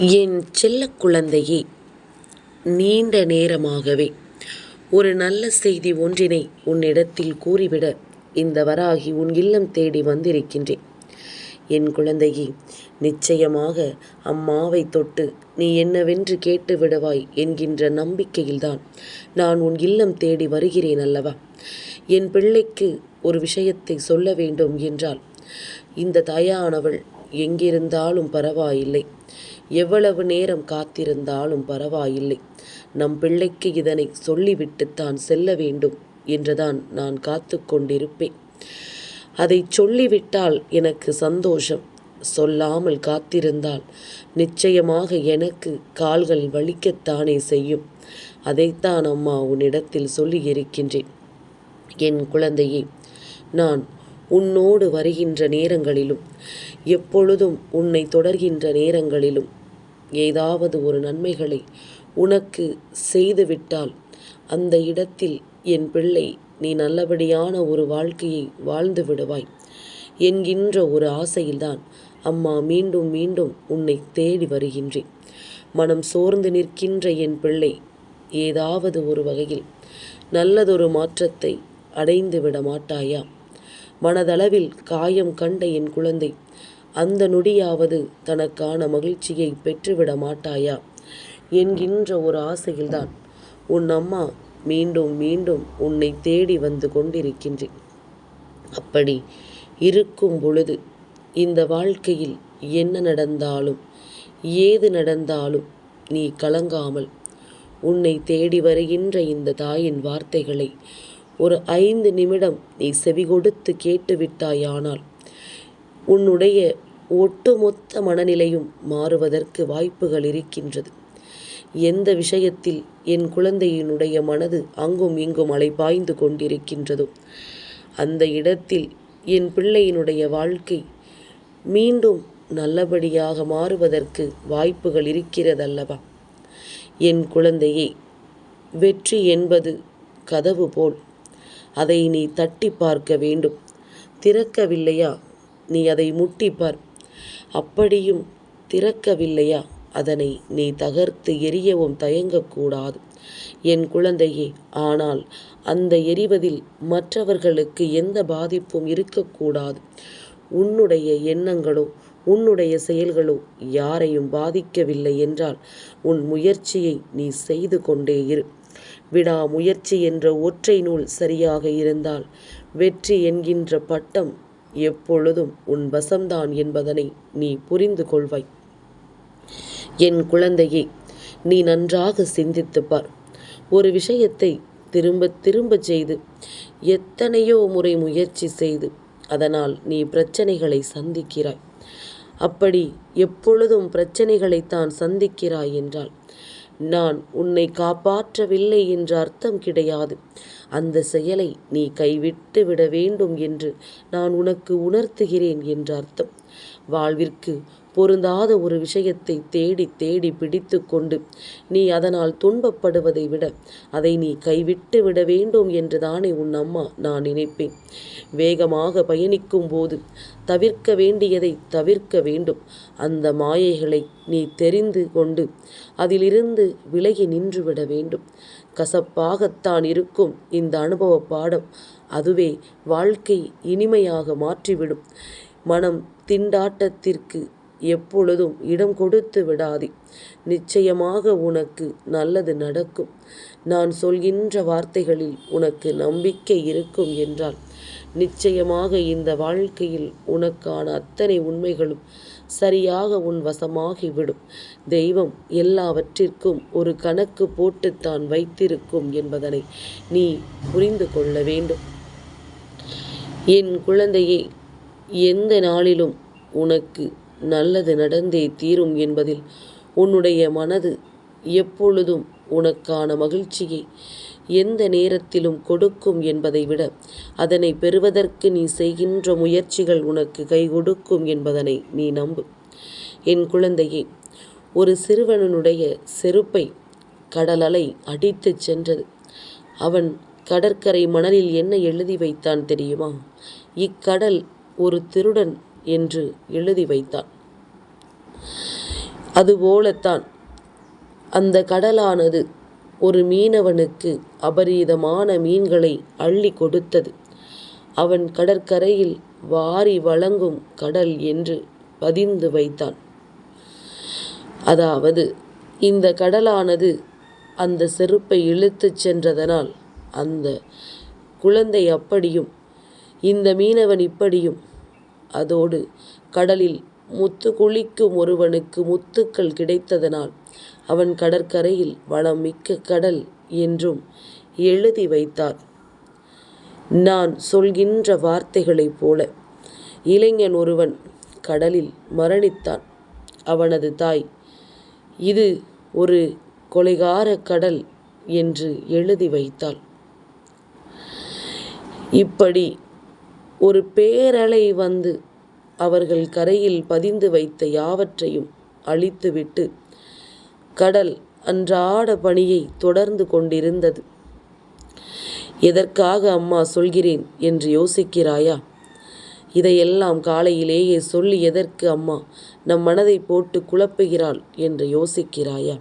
என் செல்ல குழந்தையே நீண்ட நேரமாகவே ஒரு நல்ல செய்தி ஒன்றினை உன்னிடத்தில் கூறிவிட இந்த வராகி உன் இல்லம் தேடி வந்திருக்கின்றேன். என் குழந்தையே நிச்சயமாக அம்மாவை தொட்டு நீ என்னவென்று கேட்டு விடுவாய் என்கின்ற நம்பிக்கையில்தான் நான் உன் இல்லம் தேடி வருகிறேன் அல்லவா? என் பிள்ளைக்கு ஒரு விஷயத்தை சொல்ல வேண்டும் என்றால் இந்த தாயானவள் எங்கிருந்தாலும் பரவாயில்லை. எவ்வளவு நேரம் காத்திருந்தாலும் பரவாயில்லை. நம் பிள்ளைக்கு இதனை சொல்லிவிட்டுத்தான் செல்ல வேண்டும் என்றுதான் நான் காத்து கொண்டிருப்பேன். அதை சொல்லிவிட்டால் எனக்கு சந்தோஷம். சொல்லாமல் காத்திருந்தால் நிச்சயமாக எனக்கு கால்கள் வலிக்கத்தானே செய்யும். அதைத்தான் அம்மா உன்னிடத்தில் சொல்லியிருக்கின்றேன். என் குழந்தையே நான் உன்னோடு வருகின்ற நேரங்களிலும் எப்பொழுதும் உன்னை தொடர்கின்ற நேரங்களிலும் ஏதாவது ஒரு நன்மைகளை உனக்கு செய்துவிட்டால் அந்த இடத்தில் என் பிள்ளை நீ நல்லபடியான ஒரு வாழ்க்கையை வாழ்ந்து விடுவாய் என்கின்ற ஒரு ஆசையில்தான் அம்மா மீண்டும் மீண்டும் உன்னை தேடி வருகின்றேன். மனம் சோர்ந்து நிற்கின்ற என் பிள்ளை ஏதாவது ஒரு வகையில் நல்லதொரு மாற்றத்தை அடைந்து விட மாட்டாயா? மனதளவில் காயம் கண்ட என் குழந்தை அந்த நொடியாவது தனக்கான மகிழ்ச்சியை பெற்றுவிட மாட்டாயா? என்கின்ற ஒரு ஆசையில்தான் உன் அம்மா மீண்டும் மீண்டும் உன்னை தேடி வந்து கொண்டிருக்கின்றேன். அப்படி இருக்கும் பொழுது இந்த வாழ்க்கையில் என்ன நடந்தாலும் ஏது நடந்தாலும் நீ கலங்காமல் உன்னை தேடி வருகின்ற இந்த தாயின் வார்த்தைகளை ஒரு ஐந்து நிமிடம் நீ செவி கொடுத்து கேட்டுவிட்டாயானால் உன்னுடைய ஒட்டுமொத்த மனநிலையும் மாறுவதற்கு வாய்ப்புகள் இருக்கின்றது. எந்த விஷயத்தில் என் குழந்தையினுடைய மனது அங்கும் இங்கும் அலைபாய்ந்து கொண்டிருக்கின்றதோ அந்த இடத்தில் என் பிள்ளையினுடைய வாழ்க்கை மீண்டும் நல்லபடியாக மாறுவதற்கு வாய்ப்புகள் இருக்கிறதல்லவா? என் குழந்தையே வெற்றி என்பது கதவு போல் அதை நீ தட்டி பார்க்க வேண்டும். திறக்கவில்லையா? நீ அதை முட்டிப்பார் அப்படியும் திறக்கவில்லையா? அதனை நீ தகர்த்து எரியவும் தயங்கக்கூடாது. என் குழந்தையே ஆனால் அந்த எரிவதில் மற்றவர்களுக்கு எந்த பாதிப்பும் இருக்கக்கூடாது. உன்னுடைய எண்ணங்களோ உன்னுடைய செயல்களோ யாரையும் பாதிக்கவில்லை என்றால் உன் முயற்சியை நீ செய்து கொண்டே இரு. விடாமுயற்சி என்ற ஒற்றை நூல் சரியாக இருந்தால் வெற்றி என்கின்ற பட்டம் எப்பொழுதும் உன் வசம்தான் என்பதனை நீ புரிந்து கொள்வாய். என் குழந்தையே நீ நன்றாக சிந்தித்துப்பார் ஒரு விஷயத்தை திரும்ப திரும்ப செய்து எத்தனையோ முறை முயற்சி செய்து அதனால் நீ பிரச்சனைகளை சந்திக்கிறாய். அப்படி எப்பொழுதும் பிரச்சனைகளைத்தான் சந்திக்கிறாய் என்றால் நான் உன்னை காப்பாற்றவில்லை என்ற அர்த்தம் கிடையாது. அந்த செயலை நீ கைவிட்டு விட வேண்டும் என்று நான் உனக்கு உணர்த்துகிறேன் என்ற அர்த்தம். வாழ்விற்கு பொருந்தாத ஒரு விஷயத்தை தேடி தேடி பிடித்து கொண்டு நீ அதனால் துன்பப்படுவதை விட அதை நீ கைவிட்டு விட வேண்டும் என்றுதானே உன் அம்மா நான் நினைப்பேன். வேகமாக பயணிக்கும் போது தவிர்க்க வேண்டியதை தவிர்க்க வேண்டும். அந்த மாயைகளை நீ தெரிந்து கொண்டு அதிலிருந்து விலகி நின்றுவிட வேண்டும். கசப்பாகத்தான் இருக்கும் இந்த அனுபவ பாடம். அதுவே வாழ்க்கை இனிமையாக மாற்றிவிடும். மனம் திண்டாட்டத்திற்கு எப்பொழுதும் இடம் கொடுத்து விடாதே. நிச்சயமாக உனக்கு நல்லது நடக்கும். நான் சொல்கின்ற வார்த்தைகளில் உனக்கு நம்பிக்கை இருக்கும் என்றால் நிச்சயமாக இந்த வாழ்க்கையில் உனக்கான அத்தனை உண்மைகளும் சரியாக உன் வசமாகிவிடும். தெய்வம் எல்லாவற்றிற்கும் ஒரு கணக்கு போட்டுத்தான் வைத்திருக்கும் என்பதனை நீ புரிந்து கொள்ள வேண்டும். என் குழந்தையை எந்த நாளிலும் உனக்கு நல்லது நடந்தே தீரும் என்பதில் உன்னுடைய மனது எப்பொழுதும் உனக்கான மகிழ்ச்சியை எந்த நேரத்திலும் கொடுக்கும் என்பதை விட அதனை பெறுவதற்கு நீ செய்கின்ற முயற்சிகள் உனக்கு கை கொடுக்கும் என்பதனை நீ நம்பு. என் குழந்தையே ஒரு சிறுவனுடைய செருப்பை கடல் அலை அடித்துச் சென்றது. அவன் கடற்கரை மணலில் என்ன எழுதி வைத்தான் தெரியுமா? இக்கடல் ஒரு திருடன் என்று எழுதி வைத்தான் அதுபோலத்தான் அந்த கடலானது ஒரு மீனவனுக்கு அபரீதமான மீன்களை அள்ளி கொடுத்தது. அவன் கடற்கரையில் வாரி வழங்கும் கடல் என்று பதிந்து வைத்தான். அதாவது இந்த கடலானது அந்த செருப்பை இழுத்துச் சென்றதனால் அந்த குழந்தை அப்படியும் இந்த மீனவன் இப்படியும் அதோடு கடலில் முத்து குளிக்கும் ஒருவனுக்கு முத்துக்கள் கிடைத்ததனால் அவன் கடற்கரையில் வளம் மிக்க கடல் என்றும் எழுதி வைத்தார். நான் சொல்கின்ற வார்த்தைகளைப் போல இளைஞன் ஒருவன் கடலில் மரணித்தான். அவனது தாய் இது ஒரு கொலைகாரக் கடல் என்று எழுதி வைத்தாள். இப்படி ஒரு பேரலை வந்து அவர்கள் கரையில் பதிந்து வைத்த யாவற்றையும் அழித்துவிட்டு கடல் அன்றாட பணியை தொடர்ந்து கொண்டிருந்தது. எதற்காக அம்மா சொல்கிறேன் என்று யோசிக்கிறாயா? இதையெல்லாம் காலையிலேயே சொல்லி எதற்கு அம்மா நம் மனதைப் போட்டு குழப்புகிறாள் என்று யோசிக்கிறாயா?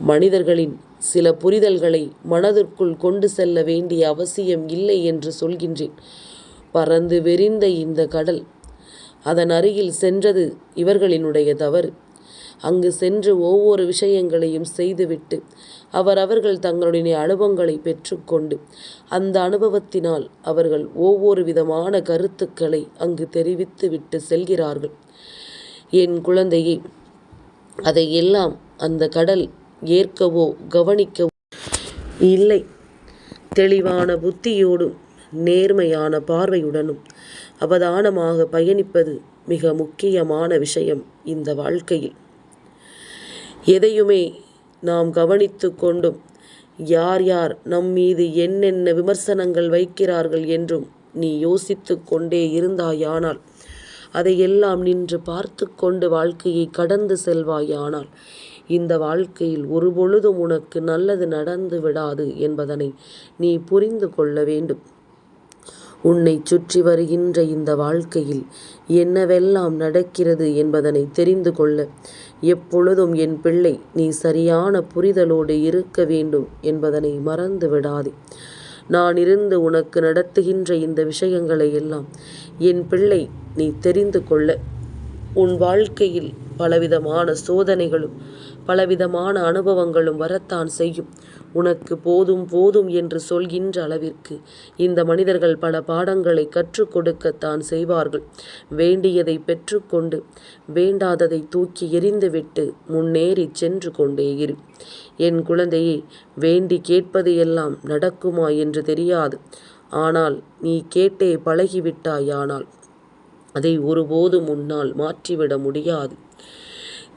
மனிதர்களின் சில புரிதல்களை மனதிற்குள் கொண்டு செல்ல வேண்டிய அவசியம் இல்லை என்று சொல்கின்றேன். பறந்து விரிந்த இந்த கடல் அதன் அருகில் சென்றது இவர்களினுடைய தவறு. அங்கு சென்று ஒவ்வொரு விஷயங்களையும் செய்துவிட்டு அவர் அவர்கள் தங்களுடைய அனுபவங்களைப் பெற்றுக்கொண்டு அந்த அனுபவத்தினால் அவர்கள் ஒவ்வொரு விதமான கருத்துக்களை அங்கு தெரிவித்து விட்டு செல்கிறார்கள். என் குழந்தையே அதையெல்லாம் அந்த கடல் ஏற்கவோ கவனிக்கவோ இல்லை. தெளிவான புத்தியோடும் நேர்மையான பார்வையுடனும் அவதானமாக பயணிப்பது மிக முக்கியமான விஷயம் இந்த வாழ்க்கையில். எதையுமே நாம் கவனித்து கொண்டும் யார் யார் நம் மீது என்னென்ன விமர்சனங்கள் வைக்கிறார்கள் என்றும் நீ யோசித்து கொண்டே இருந்தாயானால் அதையெல்லாம் நின்று பார்த்து கொண்டு வாழ்க்கையை கடந்து செல்வாயானால் இந்த வாழ்க்கையில் ஒருபொழுதும் உனக்கு நல்லது நடந்து விடாது என்பதனை நீ புரிந்து கொள்ள வேண்டும். உன்னைச் சுற்றி வருகின்ற இந்த வாழ்க்கையில் என்னவெல்லாம் நடக்கிறது என்பதனை தெரிந்து கொள்ள எப்பொழுதும் என் பிள்ளை நீ சரியான புரிதலோடு இருக்க வேண்டும் என்பதனை மறந்து விடாதே. நான் இருந்து உனக்கு நடத்துகின்ற இந்த விஷயங்களை எல்லாம் என் பிள்ளை நீ தெரிந்து கொள்ள உன் வாழ்க்கையில் பலவிதமான சோதனைகளும் பலவிதமான அனுபவங்களும் வரத்தான் செய்யும். உனக்கு போதும் போதும் என்று சொல்கின்ற அளவிற்கு இந்த மனிதர்கள் பல பாடங்களை கற்றுக் கொடுக்கத்தான் செய்வார்கள். வேண்டியதை பெற்றுக்கொண்டு வேண்டாததை தூக்கி எறிந்துவிட்டு முன்னேறிச் சென்று கொண்டே இரு. என் குழந்தையே வேண்டி கேட்பது எல்லாம் நடக்குமா என்று தெரியாது. ஆனால் நீ கேட்டே பழகிவிட்டாயானால் அதை ஒருபோதும் உன்னால் மாற்றிவிட முடியாது.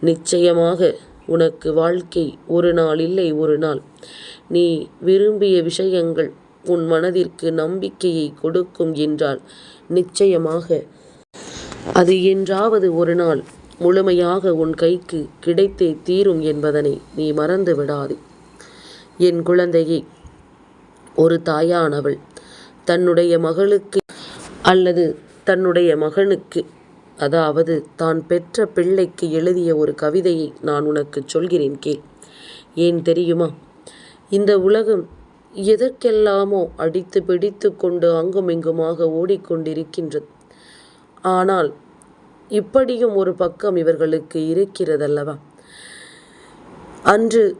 நிச்சயமாக உனக்கு வாழ்க்கை ஒரு நாள் இல்லை ஒரு நாள் நீ விரும்பிய விஷயங்கள் உன் மனதிற்கு நம்பிக்கையை கொடுக்கும் என்றால் நிச்சயமாக அது என்றாவது ஒரு நாள் முழுமையாக உன் கைக்கு கிடைத்தே தீரும் என்பதனை நீ மறந்து விடாதே. என் குழந்தையை ஒரு தாயானவள் தன்னுடைய மகளுக்கு அல்லது தன்னுடைய மகனுக்கு அதாவது தான் பெற்ற பிள்ளைக்கு எழுதிய ஒரு கவிதையை நான் உனக்குச் சொல்கிறேன் கேள். ஏன் தெரியுமா? இந்த உலகம் எதற்கெல்லாமோ அடித்துப் பிடித்து கொண்டு அங்குமிங்குமாக ஓடிக்கொண்டிருக்கின்றது. ஆனால் இப்படியும் ஒரு பக்கம் இவர்களுக்கு இருக்கிறதல்லவா? அன்று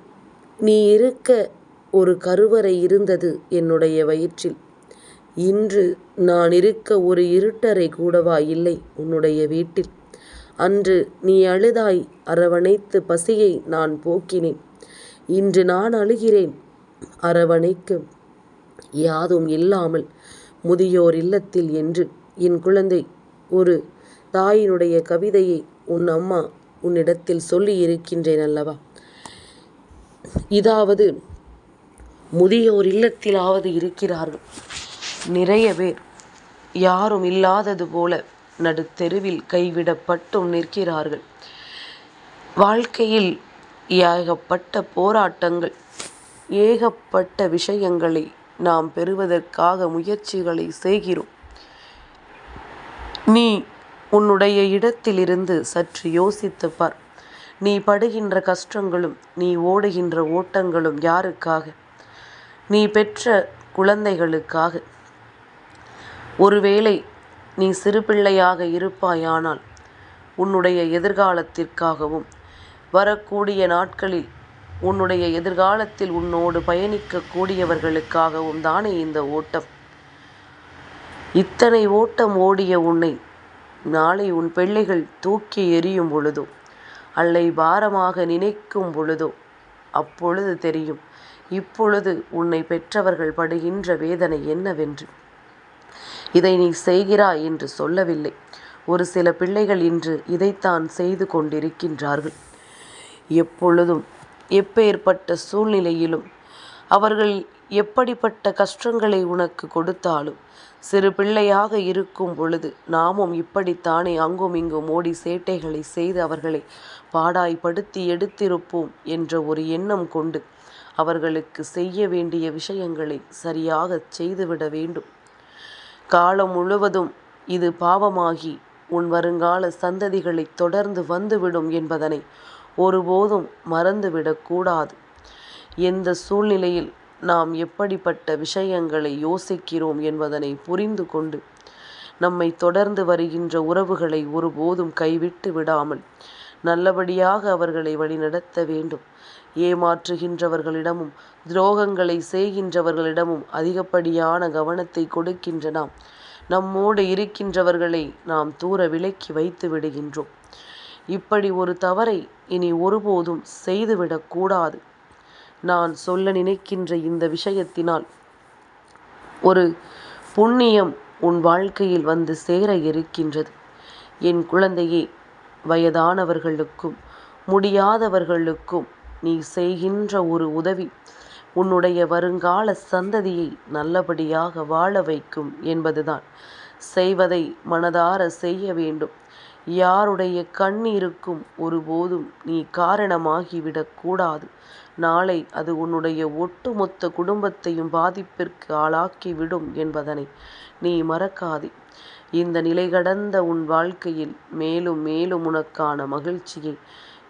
நீ இருக்க ஒரு கருவறை இருந்தது என்னுடைய வயிற்றில். இன்று நான் இருக்க ஒரு இருட்டறை கூடவா இல்லை உன்னுடைய வீட்டில். அன்று நீ அழுதாய் அரவணைத்துப் பசியை நான் போக்கினேன். இன்று நான் அழுகிறேன் அரவணைக்கு யாதும் இல்லாமல் முதியோர் இல்லத்தில் என்று என் குழந்தை ஒரு தாயினுடைய கவிதையை உன் அம்மா உன்னிடத்தில் சொல்லி இருக்கின்றேன் அல்லவா? இதாவது முதியோர் இல்லத்திலாவது இருக்கிறார்கள். நிறைய பேர் யாரும் இல்லாதது போல நடுத்தெருவில் கைவிடப்பட்டும் நிற்கிறார்கள். வாழ்க்கையில் ஏகப்பட்ட போராட்டங்கள் ஏகப்பட்ட விஷயங்களை நாம் பெறுவதற்காக முயற்சிகளை செய்கிறோம். நீ உன்னுடைய இடத்திலிருந்து சற்று யோசித்து பார். நீ படுகின்ற கஷ்டங்களும் நீ ஓடுகின்ற ஓட்டங்களும் யாருக்காக நீ பெற்ற குழந்தைகளுக்காக ஒருவேளை நீ சிறு பிள்ளையாக இருப்பாயானால் உன்னுடைய எதிர்காலத்திற்காகவும் வரக்கூடிய நாட்களில் உன்னுடைய எதிர்காலத்தில் உன்னோடு பயணிக்கக்கூடியவர்களுக்காகவும் தானே இந்த ஓட்டம். இத்தனை ஓட்டம் ஓடிய உன்னை நாளை உன் பிள்ளைகள் தூக்கி எறியும் பொழுதோ அல்லை பாரமாக நினைக்கும் பொழுதோ அப்பொழுது தெரியும். இப்பொழுது உன்னை பெற்றவர்கள் படுகின்ற வேதனை என்னவென்று. இதை நீ செய்கிறாய் என்று சொல்லவில்லை. ஒரு சில பிள்ளைகள் இன்று இதைத்தான் செய்து கொண்டிருக்கின்றார்கள். எப்பொழுதும் எப்பேற்பட்ட சூழ்நிலையிலும் அவர்கள் எப்படிப்பட்ட கஷ்டங்களை உனக்கு கொடுத்தாலும் சிறு பிள்ளையாக இருக்கும் பொழுது நாமும் இப்படித்தானே அங்கும் இங்கும் ஓடி சேட்டைகளை செய்து அவர்களை பாடாய்படுத்தி எடுத்திருப்போம் என்ற ஒரு எண்ணம் கொண்டு அவர்களுக்கு செய்ய வேண்டிய விஷயங்களை சரியாக செய்துவிட வேண்டும். காலம் முழுவதும் இது பாவமாகி உன் வருங்கால சந்ததிகளை தொடர்ந்து வந்துவிடும் என்பதனை ஒருபோதும் மறந்துவிடக்கூடாது எந்த சூழ்நிலையில் நாம் எப்படிப்பட்ட விஷயங்களை யோசிக்கிறோம் என்பதனை புரிந்து கொண்டு நம்மை தொடர்ந்து வருகின்ற உறவுகளை ஒருபோதும் கைவிட்டு விடாமல் நல்லபடியாக அவர்களை வழிநடத்த வேண்டும். ஏமாற்றுகின்றவர்களிடமும் துரோகங்களை செய்கின்றவர்களிடமும் அதிகப்படியான கவனத்தை கொடுக்கின்ற நாம் நம்மோடு இருக்கின்றவர்களை நாம் தூர விலக்கி வைத்து விடுகின்றோம். இப்படி ஒரு தவறை இனி ஒருபோதும் செய்துவிடக்கூடாது நான் சொல்ல நினைக்கின்ற இந்த விஷயத்தினால் ஒரு புண்ணியம் உன் வாழ்க்கையில் வந்து சேர இருக்கின்றது. என் குழந்தையே வயதானவர்களுக்கும் முடியாதவர்களுக்கும் நீ செய்கின்ற ஒரு உதவி. உன்னுடைய வருங்கால சந்ததியை நல்லபடியாக வாழ வைக்கும் என்பதுதான். செய்வதை மனதார செய்ய வேண்டும். யாருடைய கண்ணீருக்கும் ஒருபோதும் நீ காரணமாகிவிடக்கூடாது நாளை அது உன்னுடைய ஒட்டுமொத்த குடும்பத்தையும் பாதிப்பிற்கு ஆளாக்கிவிடும் என்பதனை நீ மறக்காதே. இந்த நிலை கடந்த உன் வாழ்க்கையில் மேலும் மேலும் உனக்கான மகிழ்ச்சியை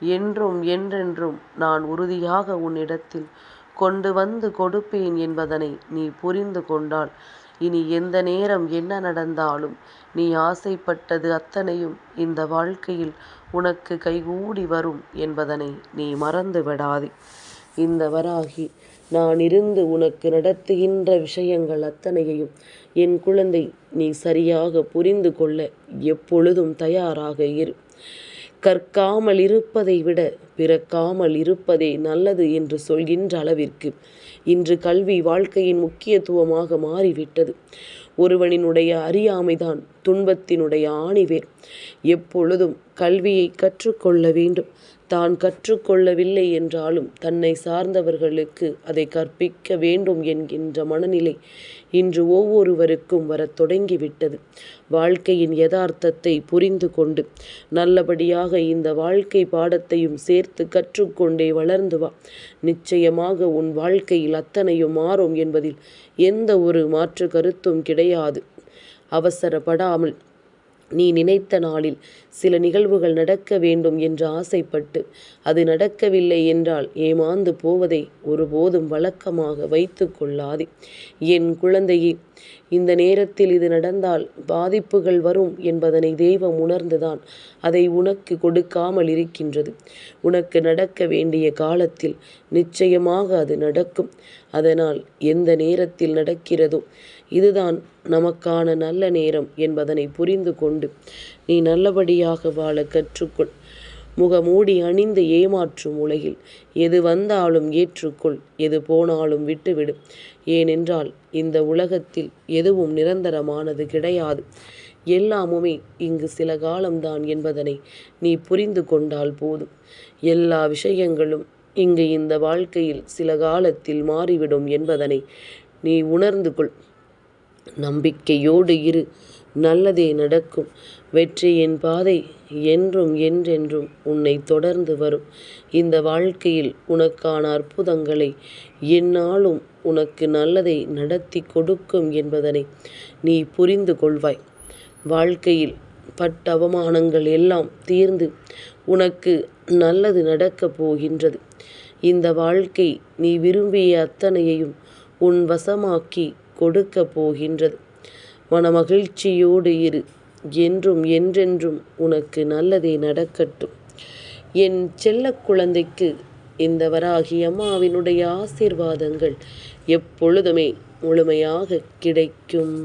என்றும் என்றென்றும் நான் உறுதியாக உன்னிடத்தில் கொண்டு வந்து கொடுப்பேன் என்பதனை நீ புரிந்து கொண்டால். இனி எந்த நேரம் என்ன நடந்தாலும் நீ ஆசைப்பட்டது அத்தனையும் இந்த வாழ்க்கையில் உனக்கு கைகூடி வரும் என்பதனை நீ மறந்து விடாதே. இந்த வராகி நான் இருந்து உனக்கு நடத்துகின்ற விஷயங்கள் அத்தனையையும் என் குழந்தை நீ சரியாக புரிந்து கொள்ள எப்பொழுதும் தயாராக இரு. கற்காமல் இருப்பதை விட பிறக்காமல் இருப்பதே நல்லது என்று சொல்கின்ற அளவிற்கு இன்று கல்வி வாழ்க்கையின் முக்கியத்துவமாக மாறிவிட்டது. ஒருவனினுடைய அறியாமைதான் துன்பத்தினுடைய ஆணிவேர். எப்பொழுதும் கல்வியை கற்றுக்கொள்ள வேண்டும். தான் கற்றுக்கொள்ளவில்லை என்றாலும் தன்னை சார்ந்தவர்களுக்கு அதை கற்பிக்க வேண்டும் என்கின்ற மனநிலை இன்று ஒவ்வொருவருக்கும் வரத் தொடங்கிவிட்டது. வாழ்க்கையின் யதார்த்தத்தை புரிந்து கொண்டு நல்லபடியாக இந்த வாழ்க்கை பாடத்தையும் சேர்த்து கற்றுக்கொண்டே வளர்ந்து வா. நிச்சயமாக உன் வாழ்க்கையில் அத்தனையும் மாறும் என்பதில் எந்த ஒரு மாற்று கருத்தும் கிடையாது. அவசரப்படாமல் நீ நினைத்த நாளில் சில நிகழ்வுகள் நடக்க வேண்டும் என்று ஆசைப்பட்டு அது நடக்கவில்லை என்றால் ஏமாந்து போவதை ஒருபோதும் வழக்கமாக வைத்து கொள்ளாதே. என் குழந்தையே இந்த நேரத்தில் இது நடந்தால் பாதிப்புகள் வரும் என்பதனை தெய்வம் உணர்ந்துதான் அதை உனக்கு கொடுக்காமல் இருக்கின்றது. உனக்கு நடக்க வேண்டிய காலத்தில் நிச்சயமாக அது நடக்கும். அதனால் எந்த நேரத்தில் நடக்கிறதோ இதுதான் நமக்கான நல்ல நேரம் என்பதனை புரிந்து கொண்டு நீ நல்லபடியாக வாழ கற்றுக்கொள். முகமூடி அணிந்து ஏமாற்றும் உலகில். எது வந்தாலும் ஏற்றுக்கொள் எது போனாலும் விட்டுவிடு. ஏனென்றால் இந்த உலகத்தில் எதுவும் நிரந்தரமானது கிடையாது. எல்லாமுமே இங்கு சில காலம்தான் என்பதனை நீ புரிந்து கொண்டால் போதும். எல்லா விஷயங்களும் இங்கு இந்த வாழ்க்கையில் சில காலத்தில் மாறிவிடும் என்பதனை நீ உணர்ந்து கொள். நம்பிக்கையோடு இரு. நல்லதே நடக்கும். வெற்றியின் பாதை என்றும் என்றென்றும் உன்னை தொடர்ந்து வரும். இந்த வாழ்க்கையில் உனக்கான அற்புதங்களை எந்நாளும் உனக்கு நல்லதை நடத்தி கொடுக்கும் என்பதனை நீ புரிந்து கொள்வாய். வாழ்க்கையில் பட்ட அவமானங்கள் எல்லாம் தீர்ந்து உனக்கு நல்லது நடக்கப் போகின்றது. இந்த வாழ்க்கை நீ விரும்பிய அத்தனையையும் உன் வசமாக்கி கொடுக்கப் போகின்றது. மனமகிழ்ச்சியோடு இரு. என்றும் என்றென்றும் உனக்கு நல்லதே நடக்கட்டும். என் செல்ல குழந்தைக்கு இந்த வராகி அம்மாவினுடைய ஆசீர்வாதங்கள் எப்பொழுதுமே முழுமையாக கிடைக்கும்.